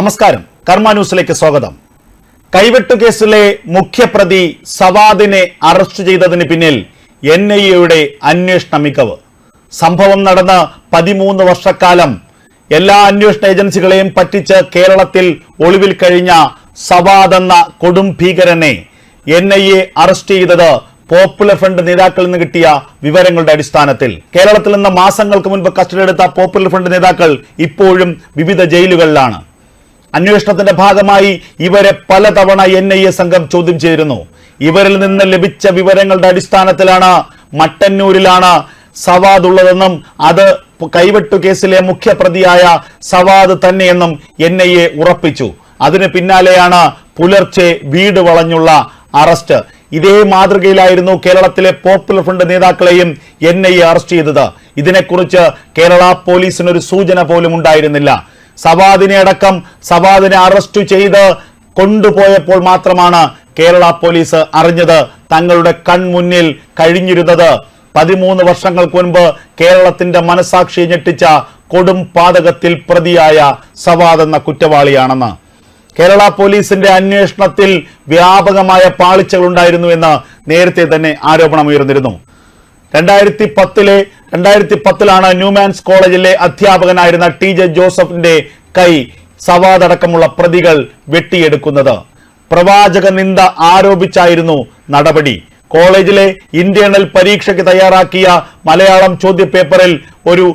നമസ്കാരം. കർമ്മ ന്യൂസിലേക്ക് സ്വാഗതം. കൈവെട്ടു കേസിലെ മുഖ്യപ്രതി സവാദിനെ അറസ്റ്റ് ചെയ്തതിന് പിന്നിൽ എൻ ഐ എയുടെ അന്വേഷണ മികവ്. സംഭവം നടന്ന് പതിമൂന്ന് വർഷക്കാലം. എല്ലാ അന്വേഷണ ഏജൻസികളെയും പറ്റിച്ച് കേരളത്തിൽ ഒളിവിൽ കഴിഞ്ഞ സവാദ് എന്ന കൊടും ഭീകരനെ എൻ ഐ എ അറസ്റ്റ് ചെയ്തത് പോപ്പുലർ ഫ്രണ്ട് നേതാക്കളിൽ നിന്ന് കിട്ടിയ വിവരങ്ങളുടെ അടിസ്ഥാനത്തിൽ. കേരളത്തിൽ നിന്ന് മാസങ്ങൾക്ക് മുൻപ് കസ്റ്റഡി എടുത്ത പോപ്പുലർ ഫ്രണ്ട് നേതാക്കൾ ഇപ്പോഴും വിവിധ ജയിലുകളിലാണ്. അന്വേഷണത്തിന്റെ ഭാഗമായി ഇവരെ പലതവണ എൻ ഐ എ സംഘം ചോദ്യം ചെയ്തിരുന്നു. ഇവരിൽ നിന്ന് ലഭിച്ച വിവരങ്ങളുടെ അടിസ്ഥാനത്തിലാണ് മട്ടന്നൂരിലാണ് സവാദ് ഉള്ളതെന്നും അത് കൈവെട്ടു കേസിലെ മുഖ്യപ്രതിയായ സവാദ് തന്നെയെന്നും എൻ ഐ എ ഉറപ്പിച്ചു. അതിന് പിന്നാലെയാണ് പുലർച്ചെ വീട് വളഞ്ഞുള്ള അറസ്റ്റ്. ഇതേ മാതൃകയിലായിരുന്നു കേരളത്തിലെ പോപ്പുലർ ഫ്രണ്ട് നേതാക്കളെയും എൻ ഐ എ അറസ്റ്റ് ചെയ്തത്. ഇതിനെക്കുറിച്ച് കേരള പോലീസിനൊരു സൂചന പോലും ഉണ്ടായിരുന്നില്ല. സവാദിനെ അടക്കം സവാദിനെ അറസ്റ്റ് ചെയ്ത് കൊണ്ടുപോയപ്പോൾ മാത്രമാണ് കേരള പോലീസ് അറിഞ്ഞത്. തങ്ങളുടെ കൺമുന്നിൽ കഴിഞ്ഞിരുന്നത്. പതിമൂന്ന് വർഷങ്ങൾക്ക് മുൻപ് കേരളത്തിന്റെ മനസാക്ഷിയെ ഞെട്ടിച്ച കൊടും പാതകത്തിൽ പ്രതിയായ സവാദ് എന്ന കുറ്റവാളിയാണെന്ന്. കേരള പോലീസിന്റെ അന്വേഷണത്തിൽ വ്യാപകമായ പാളിച്ചകൾ ഉണ്ടായിരുന്നു എന്ന് നേരത്തെ തന്നെ ആരോപണം ഉയർന്നിരുന്നു. രണ്ടായിരത്തി പത്തിലെ രണ്ടായിരത്തി പത്തിലാണ് ന്യൂമാൻസ് കോളേജിലെ അധ്യാപകനായിരുന്ന ടി ജെ ജോസഫിന്റെ കൈ സവാദടക്കമുള്ള പ്രതികൾ വെട്ടിയെടുക്കുന്നത്. പ്രവാചക നിന്ദ ആരോപിച്ചായിരുന്നു നടപടി. കോളേജിലെ ഇന്റേണൽ പരീക്ഷയ്ക്ക് തയ്യാറാക്കിയ മലയാളം ചോദ്യപേപ്പറിൽ ഒരു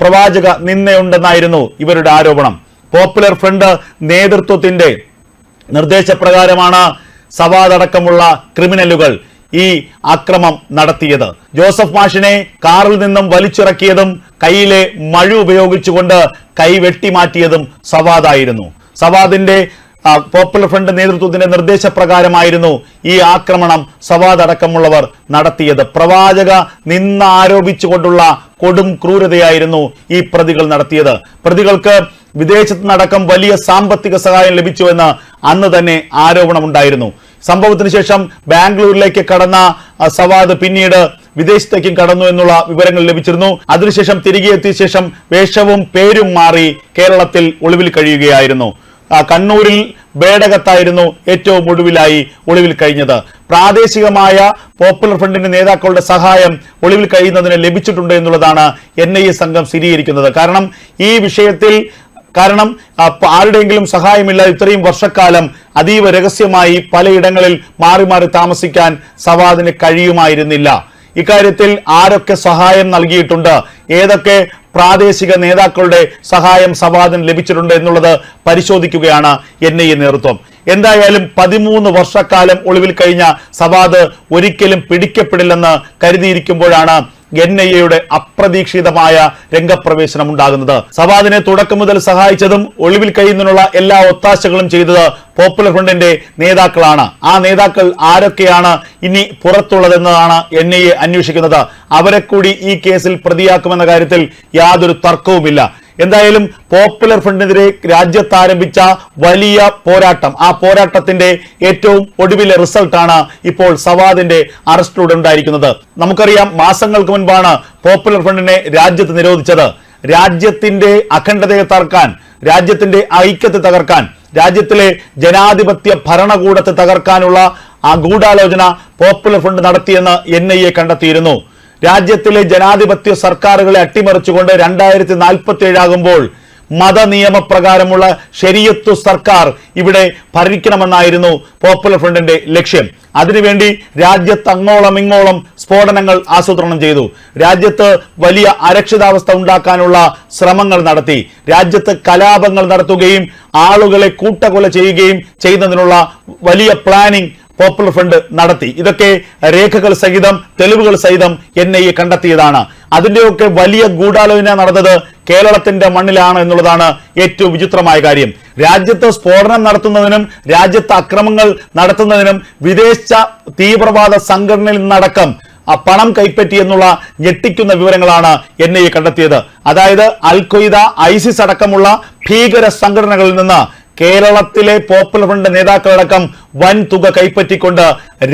പ്രവാചക നിന്ദയുണ്ടെന്നായിരുന്നു ഇവരുടെ ആരോപണം. പോപ്പുലർ ഫ്രണ്ട് നേതൃത്വത്തിന്റെ നിർദ്ദേശപ്രകാരമാണ് സവാദടക്കമുള്ള ക്രിമിനലുകൾ ഈ അക്രമം നടത്തിയത്. ജോസഫ് മാഷിനെ കാറിൽ നിന്നും വലിച്ചിറക്കിയതും കയ്യിലെ മഴ ഉപയോഗിച്ചുകൊണ്ട് കൈ വെട്ടിമാറ്റിയതും സവാദായിരുന്നു. സവാദിന്റെ പോപ്പുലർ ഫ്രണ്ട് നേതൃത്വത്തിന്റെ നിർദ്ദേശപ്രകാരമായിരുന്നു ഈ ആക്രമണം സവാദ് അടക്കമുള്ളവർ നടത്തിയത്. പ്രവാചക നിന്ന് ആരോപിച്ചുകൊണ്ടുള്ള കൊടും ക്രൂരതയായിരുന്നു ഈ പ്രതികൾ നടത്തിയത്. പ്രതികൾക്ക് വിദേശത്ത് നടക്കം വലിയ സാമ്പത്തിക സഹായം ലഭിച്ചുവെന്ന് അന്ന് തന്നെ ആരോപണമുണ്ടായിരുന്നു. സംഭവത്തിന് ശേഷം ബാംഗ്ലൂരിലേക്ക് കടന്ന സവാദ് പിന്നീട് വിദേശത്തേക്കും കടന്നു എന്നുള്ള വിവരങ്ങൾ ലഭിച്ചിരുന്നു. അതിനുശേഷം തിരികെ എത്തിയ ശേഷം വേഷവും പേരും മാറി കേരളത്തിൽ ഒളിവിൽ കഴിയുകയായിരുന്നു. കണ്ണൂരിൽ ബേടകത്തായിരുന്നു ഏറ്റവും ഒടുവിലായി ഒളിവിൽ കഴിഞ്ഞത്. പ്രാദേശികമായ പോപ്പുലർ ഫ്രണ്ടിന്റെ നേതാക്കളുടെ സഹായം ഒളിവിൽ കഴിയുന്നതിന് ലഭിച്ചിട്ടുണ്ട് എന്നുള്ളതാണ് എൻ ഐ എ സംഘം സ്ഥിരീകരിക്കുന്നത്. കാരണം ഈ വിഷയത്തിൽ കാരണം ആരുടെയെങ്കിലും സഹായമില്ല. ഇത്രയും വർഷക്കാലം അതീവ രഹസ്യമായി പലയിടങ്ങളിൽ മാറി മാറി താമസിക്കാൻ സവാദിന് കഴിയുമായിരുന്നില്ല. ഇക്കാര്യത്തിൽ ആരൊക്കെ സഹായം നൽകിയിട്ടുണ്ട്? ഏതൊക്കെ പ്രാദേശിക നേതാക്കളുടെ സഹായം സവാദിന് ലഭിച്ചിട്ടുണ്ട് എന്നുള്ളത് പരിശോധിക്കുകയാണ് എൻ ഐ എ നേതൃത്വം. എന്തായാലും പതിമൂന്ന് വർഷക്കാലം ഒളിവിൽ കഴിഞ്ഞ സവാദ് ഒരിക്കലും പിടിക്കപ്പെടില്ലെന്ന് കരുതിയിരിക്കുമ്പോഴാണ് എൻ ഐ എയുടെ അപ്രതീക്ഷിതമായ രംഗപ്രവേശനം ഉണ്ടാകുന്നത്. സവാദിനെ തുടക്കം മുതൽ സഹായിച്ചതും ഒളിവിൽ കഴിയുന്നതിനുള്ള എല്ലാ ഒത്താശകളും ചെയ്തത് പോപ്പുലർ ഫ്രണ്ടിന്റെ നേതാക്കളാണ്. ആ നേതാക്കൾ ആരൊക്കെയാണ് ഇനി പുറത്തുള്ളതെന്നതാണ് എൻ ഐ എ അന്വേഷിക്കുന്നത്. അവരെ കൂടി ഈ കേസിൽ പ്രതിയാക്കുമെന്ന കാര്യത്തിൽ യാതൊരു തർക്കവുമില്ല. എന്തായാലും പോപ്പുലർ ഫ്രണ്ടിനെതിരെ രാജ്യത്ത് ആരംഭിച്ച വലിയ പോരാട്ടം. ആ പോരാട്ടത്തിന്റെ ഏറ്റവും ഒടുവിലെ റിസൾട്ടാണ് ഇപ്പോൾ സവാദിന്റെ അറസ്റ്റിലൂടെ ഉണ്ടായിരിക്കുന്നത്. നമുക്കറിയാം മാസങ്ങൾക്ക് മുൻപാണ് പോപ്പുലർ ഫ്രണ്ടിനെ രാജ്യത്ത് നിരോധിച്ചത്. രാജ്യത്തിന്റെ അഖണ്ഡതയെ തകർക്കാൻ രാജ്യത്തിന്റെ ഐക്യത്തെ തകർക്കാൻ രാജ്യത്തിലെ ജനാധിപത്യ ഭരണകൂടത്തെ തകർക്കാനുള്ള ആ ഗൂഢാലോചന പോപ്പുലർ ഫ്രണ്ട് നടത്തിയെന്ന് എൻ ഐ എ കണ്ടെത്തിയിരുന്നു. രാജ്യത്തിലെ ജനാധിപത്യ സർക്കാരുകളെ അട്ടിമറിച്ചുകൊണ്ട് രണ്ടായിരത്തി നാൽപ്പത്തി ഏഴാകുമ്പോൾ മതനിയമപ്രകാരമുള്ള ശരിയത്തു സർക്കാർ ഇവിടെ ഭരിക്കണമെന്നായിരുന്നു പോപ്പുലർ ഫ്രണ്ടിന്റെ ലക്ഷ്യം. അതിനുവേണ്ടി രാജ്യത്ത് അങ്ങോളം ഇങ്ങോളം സ്ഫോടനങ്ങൾ ആസൂത്രണം ചെയ്തു. രാജ്യത്ത് വലിയ അരക്ഷിതാവസ്ഥ ഉണ്ടാക്കാനുള്ള ശ്രമങ്ങൾ നടത്തി. രാജ്യത്ത് കലാപങ്ങൾ നടത്തുകയും ആളുകളെ കൂട്ടക്കൊല ചെയ്യുകയും ചെയ്യുന്നതിനുള്ള വലിയ പ്ലാനിംഗ് പോപ്പുലർ ഫ്രണ്ട് നടത്തി. ഇതൊക്കെ രേഖകൾ സഹിതം തെളിവുകൾ സഹിതം എൻ ഐ എ കണ്ടെത്തിയതാണ്. അതിന്റെയൊക്കെ വലിയ ഗൂഢാലോചന നടന്നത് കേരളത്തിന്റെ മണ്ണിലാണ് എന്നുള്ളതാണ് ഏറ്റവും വിചിത്രമായ കാര്യം. രാജ്യത്ത് സ്ഫോടനം നടത്തുന്നതിനും രാജ്യത്ത് അക്രമങ്ങൾ നടത്തുന്നതിനും വിദേശ തീവ്രവാദ സംഘടനയിൽ നിന്നടക്കം ആ പണം കൈപ്പറ്റി എന്നുള്ള ഞെട്ടിക്കുന്ന വിവരങ്ങളാണ് എൻ ഐ കണ്ടെത്തിയത്. അതായത് അൽ ഐസിസ് അടക്കമുള്ള ഭീകര സംഘടനകളിൽ നിന്ന് കേരളത്തിലെ പോപ്പുലർ ഫ്രണ്ട് നേതാക്കളടക്കം വൻ തുക കൈപ്പറ്റിക്കൊണ്ട്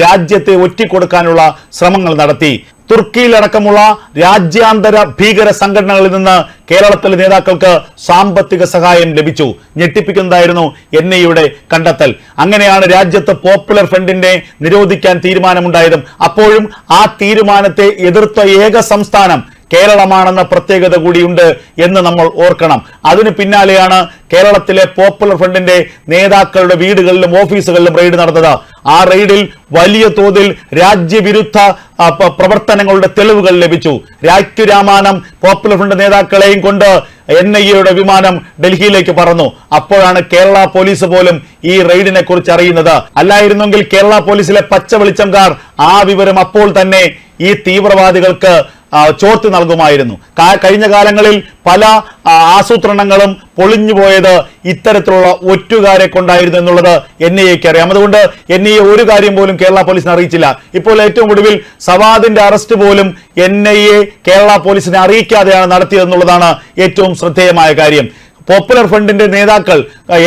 രാജ്യത്തെ ഒറ്റിക്കൊടുക്കാനുള്ള ശ്രമങ്ങൾ നടത്തി. തുർക്കിയിലടക്കമുള്ള രാജ്യാന്തര ഭീകര സംഘടനകളിൽ നിന്ന് കേരളത്തിലെ നേതാക്കൾക്ക് സാമ്പത്തിക സഹായം ലഭിച്ചു. ഞെട്ടിപ്പിക്കുന്നതായിരുന്നു എൻ ഐയുടെ കണ്ടെത്തൽ. അങ്ങനെയാണ് രാജ്യത്ത് പോപ്പുലർ ഫ്രണ്ടിനെ നിരോധിക്കാൻ തീരുമാനമുണ്ടായതും. അപ്പോഴും ആ തീരുമാനത്തെ എതിർത്ത ഏക സംസ്ഥാനം കേരളമാണെന്ന പ്രത്യേകത കൂടിയുണ്ട് എന്ന് നമ്മൾ ഓർക്കണം. അതിന് പിന്നാലെയാണ് കേരളത്തിലെ പോപ്പുലർ ഫ്രണ്ടിന്റെ നേതാക്കളുടെ വീടുകളിലും ഓഫീസുകളിലും റെയ്ഡ് നടന്നത്. ആ റെയ്ഡിൽ വലിയ തോതിൽ രാജ്യവിരുദ്ധ പ്രവർത്തനങ്ങളുടെ തെളിവുകൾ ലഭിച്ചു. രാജ്യരാമാനം പോപ്പുലർ ഫ്രണ്ട് നേതാക്കളെയും കൊണ്ട് എൻ ഐ എയുടെ വിമാനം ഡൽഹിയിലേക്ക് പറന്നു. അപ്പോഴാണ് കേരള പോലീസ് പോലും ഈ റെയ്ഡിനെ കുറിച്ച് അറിയുന്നത്. അല്ലായിരുന്നെങ്കിൽ കേരള പോലീസിലെ പച്ച വെളിച്ചംകാർ ആ വിവരം അപ്പോൾ തന്നെ ഈ തീവ്രവാദികൾക്ക് ചോർത്തി നൽകുമായിരുന്നു. കഴിഞ്ഞ കാലങ്ങളിൽ പല ആസൂത്രണങ്ങളും പൊളിഞ്ഞുപോയത് ഇത്തരത്തിലുള്ള ഒറ്റുകാരെ കൊണ്ടായിരുന്നു എന്നുള്ളത് എൻ ഐ എക്ക് അറിയാം. അതുകൊണ്ട് എൻ ഐ എ ഒരു കാര്യം പോലും കേരള പോലീസിനെ അറിയിച്ചില്ല. ഇപ്പോൾ ഏറ്റവും ഒടുവിൽ സവാദിന്റെ അറസ്റ്റ് പോലും എൻ ഐ എ കേരള പോലീസിനെ അറിയിക്കാതെയാണ് നടത്തിയതെന്നുള്ളതാണ് ഏറ്റവും ശ്രദ്ധേയമായ കാര്യം. പോപ്പുലർ ഫ്രണ്ടിന്റെ നേതാക്കൾ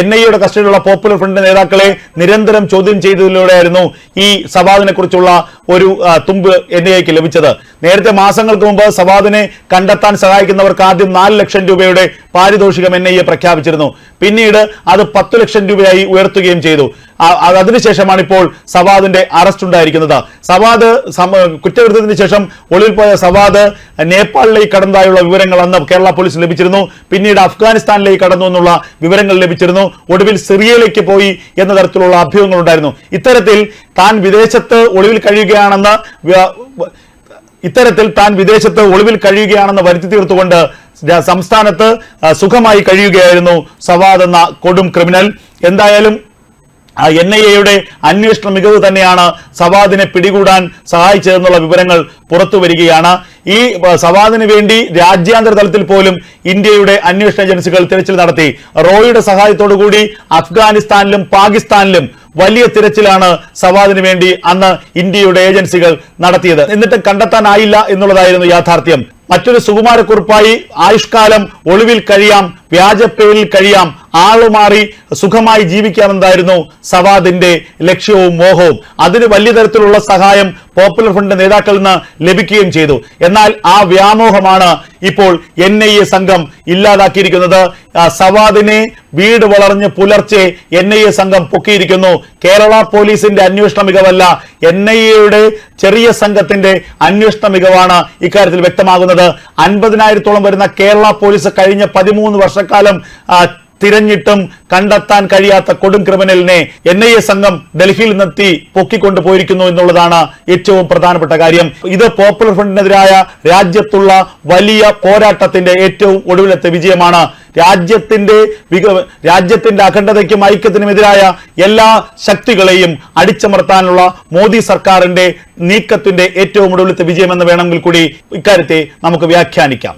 എൻ ഐ എയുടെ കസ്റ്റഡിയിലുള്ള പോപ്പുലർ ഫ്രണ്ട് നേതാക്കളെ നിരന്തരം ചോദ്യം ചെയ്തതിലൂടെയായിരുന്നു ഈ സവാദിനെ കുറിച്ചുള്ള ഒരു തുമ്പ് എൻ ഐ എക്ക് ലഭിച്ചത്. നേരത്തെ മാസങ്ങൾക്ക് മുമ്പ് സവാദിനെ കണ്ടെത്താൻ സഹായിക്കുന്നവർക്ക് ആദ്യം നാല് ലക്ഷം രൂപയുടെ പാരിതോഷികം എൻ ഐ എ പ്രഖ്യാപിച്ചിരുന്നു. പിന്നീട് അത് പത്ത് ലക്ഷം രൂപയായി ഉയർത്തുകയും ചെയ്തു. അതിനുശേഷമാണ് ഇപ്പോൾ സവാദിന്റെ അറസ്റ്റ് ഉണ്ടായിരിക്കുന്നത്. സവാദ് കുറ്റകൃത്യത്തിന് ശേഷം ഒളിവിൽ പോയ സവാദ് നേപ്പാളിലേക്ക് കടന്നതായുള്ള വിവരങ്ങൾ അന്ന് കേരള പോലീസ് ലഭിച്ചിരുന്നു. പിന്നീട് അഫ്ഗാനിസ്ഥാനിലേക്ക് കടന്നു എന്നുള്ള വിവരങ്ങൾ ലഭിച്ചിരുന്നു. ഒടുവിൽ സിറിയയിലേക്ക് പോയി എന്ന തരത്തിലുള്ള അഭ്യൂഹങ്ങൾ ഉണ്ടായിരുന്നു ഇത്തരത്തിൽ താൻ വിദേശത്ത് ഒളിവിൽ കഴിയുകയാണെന്ന് വ്യ- ഇത്തരത്തിൽ താൻ വിദേശത്ത് ഒളിവിൽ കഴിയുകയാണെന്ന് വരുത്തി തീർത്തുകൊണ്ട് സംസ്ഥാനത്ത് സുഖമായി കഴിയുകയായിരുന്നു സവാദ് എന്ന കൊടും ക്രിമിനൽ. എന്തായാലും എൻ ഐ എയുടെ അന്വേഷണ മികവ് തന്നെയാണ് സവാദിനെ പിടികൂടാൻ സഹായിച്ചതെന്നുള്ള വിവരങ്ങൾ പുറത്തു വരികയാണ്. ഈ സവാദിന് വേണ്ടി രാജ്യാന്തര തലത്തിൽ പോലും ഇന്ത്യയുടെ അന്വേഷണ ഏജൻസികൾ തിരച്ചിൽ നടത്തി. റോയുടെ കൂടി അഫ്ഗാനിസ്ഥാനിലും പാകിസ്ഥാനിലും വലിയ തിരച്ചിലാണ് സവാദിന് വേണ്ടി അന്ന് ഇന്ത്യയുടെ ഏജൻസികൾ നടത്തിയത്. എന്നിട്ട് കണ്ടെത്താനായില്ല എന്നുള്ളതായിരുന്നു യാഥാർത്ഥ്യം. മറ്റൊരു സുകുമാരക്കുറിപ്പായി ആയുഷ്കാലം ഒളിവിൽ കഴിയാം വ്യാജപ്പേരിൽ കഴിയാം ആളുമാറി സുഖമായി ജീവിക്കാമെന്നായിരുന്നു സവാദിന്റെ ലക്ഷ്യവും മോഹവും. അതിന് വലിയ തരത്തിലുള്ള സഹായം പോപ്പുലർ ഫ്രണ്ട് നേതാക്കളിൽ നിന്ന് ലഭിക്കുകയും ചെയ്തു. എന്നാൽ ആ വ്യാമോഹമാണ് ഇപ്പോൾ എൻ ഐ എ സംഘം ഇല്ലാതാക്കിയിരിക്കുന്നത്. സവാദിനെ വീട് വളർന്ന് പുലർച്ചെ എൻ ഐ എ സംഘം പൊക്കിയിരിക്കുന്നു. കേരള പോലീസിന്റെ അന്വേഷണ മികവല്ല എൻ ഐ എയുടെ ചെറിയ സംഘത്തിന്റെ അന്വേഷണ മികവാണ് ഇക്കാര്യത്തിൽ വ്യക്തമാകുന്നത്. അൻപതിനായിരത്തോളം വരുന്ന കേരള പോലീസ് കഴിഞ്ഞ പതിമൂന്ന് വർഷക്കാലം തിരഞ്ഞിട്ടും കണ്ടെത്താൻ കഴിയാത്ത കൊടും ക്രിമിനലിനെ എൻ ഐ എ സംഘം ഡൽഹിയിൽ നിന്നെത്തി പൊക്കിക്കൊണ്ടു പോയിരിക്കുന്നു എന്നുള്ളതാണ് ഏറ്റവും പ്രധാനപ്പെട്ട കാര്യം. ഇത് പോപ്പുലർ ഫ്രണ്ടിനെതിരായ രാജ്യത്തുള്ള വലിയ പോരാട്ടത്തിന്റെ ഏറ്റവും ഒടുവിലത്തെ വിജയമാണ്. രാജ്യത്തിന്റെ രാജ്യത്തിന്റെ അഖണ്ഡതയ്ക്കും ഐക്യത്തിനുമെതിരായ എല്ലാ ശക്തികളെയും അടിച്ചമർത്താനുള്ള മോദി സർക്കാരിന്റെ നീക്കത്തിന്റെ ഏറ്റവും ഒടുവിലത്തെ വിജയമെന്ന് വേണമെങ്കിൽ കൂടി ഇക്കാര്യത്തെ നമുക്ക് വ്യാഖ്യാനിക്കാം.